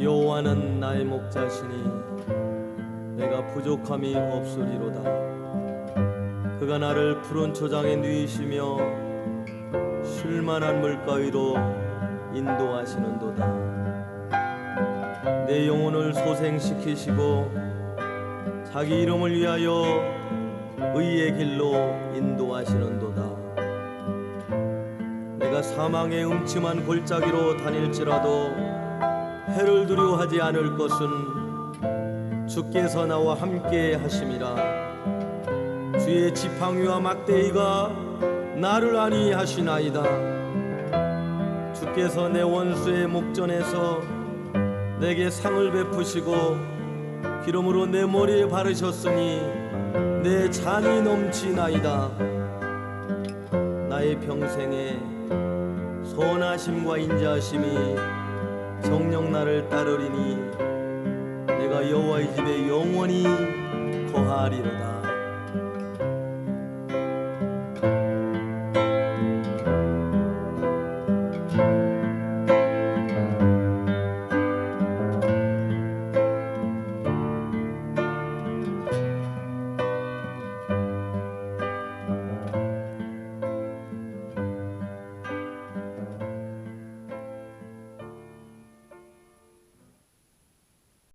여호와는 나의 목자시니 내가 부족함이 없으리로다. 그가 나를 푸른 초장에 누이시며 쉴만한 물가위로 인도하시는도다. 내 영혼을 소생시키시고 자기 이름을 위하여 의의 길로 인도하시는도다. 내가 사망의 음침한 골짜기로 다닐지라도 해를 두려워하지 않을 것은 주께서 나와 함께 하심이라. 주의 지팡이와 막대기가 나를 안위하시나이다. 주께서 내 원수의 목전에서 내게 상을 베푸시고 기름으로 내 머리에 바르셨으니 내 잔이 넘치나이다. 나의 평생에 선하심과 인자하심이 정녕 나를 따르리니 내가 여호와의 집에 영원히 거하리로다